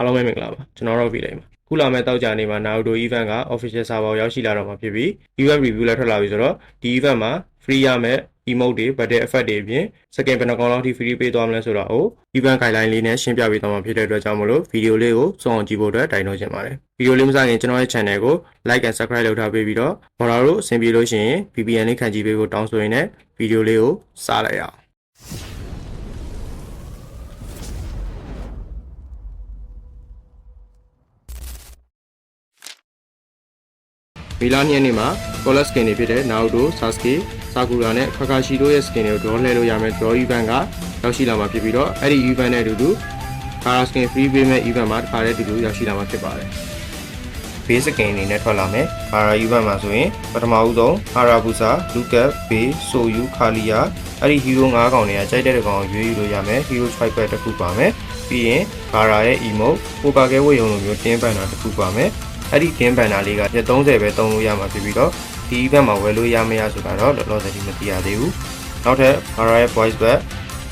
အားလုံးပဲမင်္ဂလာပါကျွန်တော်တို့ပြည်လိုက်ပါခုလာမဲ့တောက်ကြနေမှာ Naruto event က official server ကိုရောက်ရှိလာတော့မှာဖြစ်ပြီး event review လည်းထွက်လာပြီဆိုတော့ဒီ event မှာ free ရမဲ့ emote တွေ battle effect တွေအပြင် second ဘယ်နှကောင်လောက်ထိ free ပေးသွားမလဲဆိုတော့ဟို event guideline လေးနဲ့ရှင်းပြပေးသွားမှာဖြစ်တဲ့အတွက်ကြောင့်မလို့ video လေးကိုစုံအောင်ကြည့်ဖို့အတွက်တိုင်တော့ချင်ပါတယ် video လေးမစခင်ကျွန်တော်ရဲ့ channel ကို like and subscribe လုပ်ထားပေးပြီးတော့ဘော်လာတို့အဆင်ပြေလို့ရှိရင် VPN လေးခံကြည့်ပေးဖို့တောင်းဆိုရင်းနဲ့ video လေးကိုစလိုက်ရအောင် မီလာညနေမှာ color skin တွေဖြစ်တဲ့ Naruto, Sasuke, Sakura နဲ့ Kakashi တို့ရဲ့ skin တွေကို draw လှည့်လို့ရမယ် draw event ကရောက်ရှိလာမှာဖြစ်ပြီးတော့အဲ့ဒီ event နဲ့အတူတူ color skin free ပေးမဲ့ event မှာတစ်ခါတည်းအတူတူရောက်ရှိလာမှာဖြစ်ပါတယ် base skin အနေနဲ့ထွက်လာမယ် Hara event မှာဆိုရင်ပထမဦးဆုံး Harabusa, Luka, Bay, Soyu, Kalia အဲ့ဒီ hero ၅កောင်တွေကကြိုက်တဲ့တစ်ကောင်ကိုရွေးယူလို့ရမယ် hero swipe တစ်ခုပါမယ်ပြီးရင် Hara ရဲ့ emote ပိုကာကဲဝေယုံလိုမျိုးတင်းပန်တာတစ်ခုပါမယ် အဲ့ဒီ game banner လေးကရက်30ပဲသုံးလို့ရမှာဖြစ်ပြီးတော့ဒီ event မှာဝယ်လို့ရမရဆိုတာတော့လောလောဆယ်ဒီမသိရသေးဘူးနောက်ထပ် Hara ရဲ့ voice back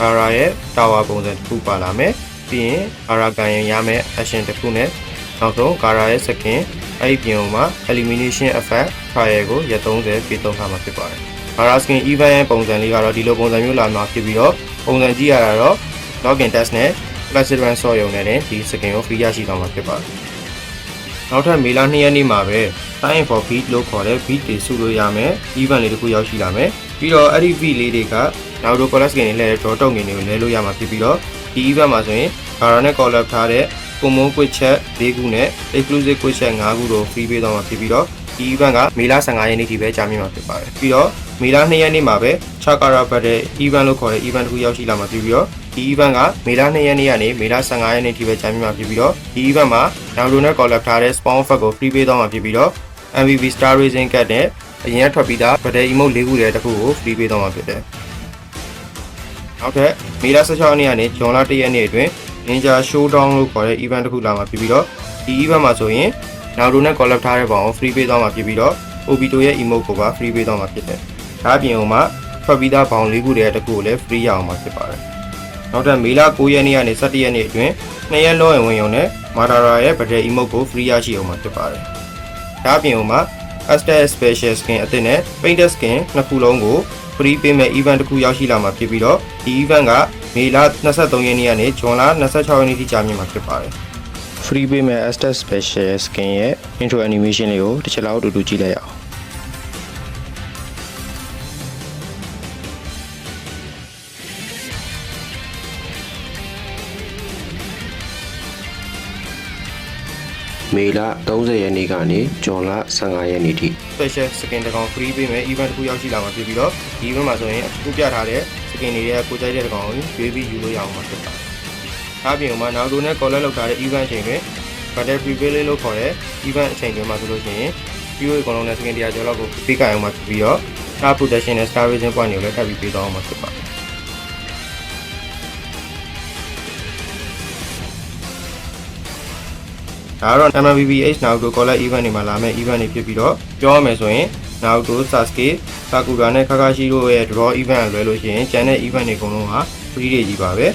Hara ရဲ့ tower ပုံစံတစ်ခုပါလာမယ်ပြီးရင် Hara ကန်ရင်ရမယ် action တစ်ခုနဲ့နောက်ဆုံး Hara ရဲ့ skin အဲ့ဒီပြင်မှာ elimination effect trial ကိုရက်30ပြည့်သုံးထားမှာဖြစ်ပါတယ် Hara skin event ရဲ့ပုံစံလေးကတော့ဒီလိုပုံစံမျိုးလာမှာဖြစ်ပြီးတော့ပုံစံကြည့်ရတာတော့ login test နဲ့ classic run ဆော့ရုံနဲ့လည်းဒီ skin ကို free ရရှိသွားမှာဖြစ်ပါတယ် နောက်ထပ်မေလ2ရက်နေ့မှာပဲ time for beat လို့ခေါ်တဲ့ beat တွေစုလို့ရမယ် event လေးတစ်ခုရောက်ရှိလာမယ်ပြီးတော့အဲ့ဒီ beat လေးတွေက Naruto collect skin တွေလည်း draw တုံငင်တွေကိုလဲလို့ရမှာဖြစ်ပြီးတော့ဒီ event မှာဆိုရင် Gara နဲ့ collab ထားတဲ့ common quick chat ၄ခုနဲ့ exclusive quick chat ၅ခုတို့ free ပေးသွားမှာဖြစ်ပြီးတော့ဒီ event ကမေလ15ရက်နေ့ထိပဲကြာမြင့်မှာဖြစ်ပါတယ်ပြီးတော့မေလ2ရက်နေ့မှာပဲ Chakara Battle event လို့ခေါ်တဲ့ event တစ်ခုရောက်ရှိလာမှာဖြစ်ပြီးတော့ ဒီ event ကမေလ2ရက်နေ့ကနေမေလ15ရက်နေ့ထိပဲကြာမြင့်မှာဖြစ်ပြီးတော့ဒီ event မှာ Naruto နဲ့ collab ထားတဲ့ spawn effect ကို free ပေးသွားမှာဖြစ်ပြီးတော့ MVP Star Racing Card နဲ့အရင်ကထွက်ပြီးသား Battle emote ၄ခုတည်းတစ်ခုကို free ပေးသွားမှာဖြစ်တယ်နောက်ထပ်မေလ16ရက်နေ့ကနေဇွန်လ1ရက်နေ့အတွင်း Ninja Showdown လို့ခေါ်တဲ့ event တစ်ခုလာမှာဖြစ်ပြီးတော့ဒီ event မှာဆိုရင် Naruto နဲ့ collab ထားတဲ့ဘောင်ကို free ပေးသွားမှာဖြစ်ပြီးတော့ Obito ရဲ့ emote ကိုပါ free ပေးသွားမှာဖြစ်တယ်။ဒါအပြင်ဟိုမှာထွက်ပြီးသားဘောင်၄ခုတည်းတစ်ခုကိုလည်း free ရအောင်မှာဖြစ်ပါတယ်။ နောက်ထပ်မေလ9ရက်နေ့ကနေ17ရက်နေ့အတွင်းနှစ်ရက်လုံးဝင်ရုံနဲ့ Madara ရဲ့ battle emote ကို free ရရှိအောင်မှာဖြစ်ပါတယ်။ဒါအပြင်ဟိုမှာ Astar Special Skin အသစ်နဲ့ Painted Skin နှစ်ခုလုံးကို free ပေးမဲ့ event တစ်ခုရောက်ရှိလာမှာဖြစ်ပြီးတော့ဒီ event ကမေလ23ရက်နေ့ကနေဇွန်လ26ရက်နေ့ထိကြာမြင့်မှာဖြစ်ပါတယ် free ပေးမဲ့ Astar Special Skin ရဲ့ intro animation လေးကိုတစ်ချက်လောက်အတူတူကြည့်လိုက်အောင် မေလ30ရက်နေ့ကနေဇွန်လ15ရက်နေ့ထိ special skin တစ်ကောင် free ပေးမယ် event တစ်ခုရောက်ရှိလာမှာဖြစ်ပြီးတော့ဒီ event မှာဆိုရင်အခုပြထားတဲ့ skin တွေကကိုကြိုက်တဲ့တစ်ကောင်ကိုရွေးပြီးယူလို့ရအောင်မှာဖြစ်ပါတယ်။ဒါပြင်မှာနောက်တို့နဲ့ collect လုပ်ထားတဲ့ event ချိန်တွင် battle prevail လို့ခေါ်တဲ့ event အချိန်တွင်မှာဆိုလို့ရှိရင် view အကုန်လုံးနဲ့ skin တရားကျော်လောက်ကိုပေးကြအောင်မှာဖြစ်ပြီးတော့ star protection နဲ့ star vision point တွေကိုလည်းထပ်ပြီးပေးသွားအောင်မှာဖြစ်ပါတယ် ဒါကတော့ MMBBH Naruto Collect Event တွေမှာလာမယ့် event တွေဖြစ်ပြီးတော့ပြောရမယ်ဆိုရင် Naruto Sasuke Sakura နဲ့ Kakashi တို့ရဲ့ draw event လွယ်လို့ရှိရင်ကျန်တဲ့ event တွေအကုန်လုံးဟာ free တွေကြီးပါပဲ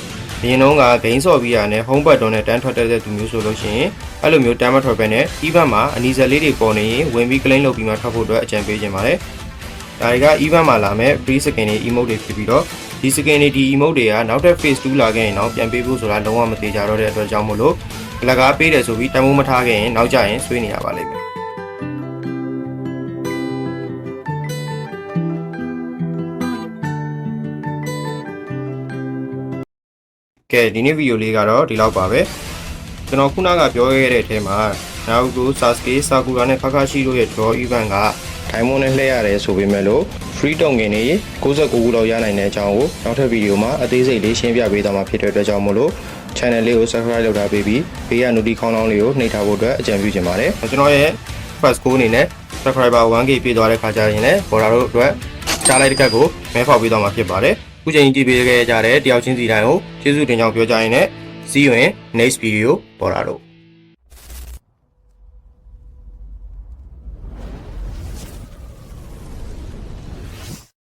အရင်တော့ကဂိမ်းဆော့ပြီးရနဲ့ home button နဲ့တန်းထွက်တဲ့သူမျိုးဆိုလို့ရှိရင်အဲ့လိုမျိုးတန်းမထွက်ပဲနဲ့ event မှာအနီးစပ်လေးတွေပေါ်နေရင်ဝင်ပြီး claim လုပ်ပြီးမှထွက်ဖို့အတွက်အကြံပေးခြင်းပါတယ်ဒါတွေက event မှာလာမယ့် free skin တွေ emote တွေဖြစ်ပြီးတော့ဒီ skin တွေဒီ emote တွေကနောက်ထပ် phase 2လာခဲ့ရင်တော့ပြန်ပေးဖို့ဆိုတာလုံးဝမသေးကြတော့တဲ့အတွက်ကြောင့်မို့လို့ လကားပေးတယ်ဆိုပြီးတမိုးမထားခဲ့ရင်နောက်ကျရင်ဆွေးနေရပါလိမ့်မယ်ကဲဒီနေ့ဗီဒီယိုလေးကတော့ဒီလောက်ပါပဲကျွန်တော်ခုနကပြောခဲ့တဲ့အထဲမှာ Naruto Sasuke Sakura နဲ့ Kakashi တို့ရဲ့ draw event က Diamond နဲ့လှည့်ရတယ်ဆိုပေမဲ့လို့ free token တွေ69ခုလောက်ရနိုင်တဲ့အကြောင်းကိုနောက်ထပ်ဗီဒီယိုမှာအသေးစိတ်လေးရှင်းပြပေးသွားမှာဖြစ်တဲ့အတွက်ကြောင့်မို့လို့ channel လေးကို subscribe လုပ်ထားပေးပြီးဘေးက notification ခေါင်းလောင်းလေးကိုနှိပ်ထားဖို့အတွက်အကြံပြုချင်ပါတယ်ကျွန်တော်ရဲ့ first goal အနေနဲ့ subscriber 1k ပြည့်သွားတဲ့ခါကျရင်လည်းဘော်ဒါတို့အတွက်ကြားလိုက်တဲ့ခက်ကိုမဲဖောက်ပေးသွားမှာဖြစ်ပါတယ်ခုချိန်ကြည့်ပေးခဲ့ကြတဲ့တယောက်ချင်းစီတိုင်းကိုကျေးဇူးတင်ကြောင်းပြောကြရင်လည်း see you in next video ဘော်ဒါတို့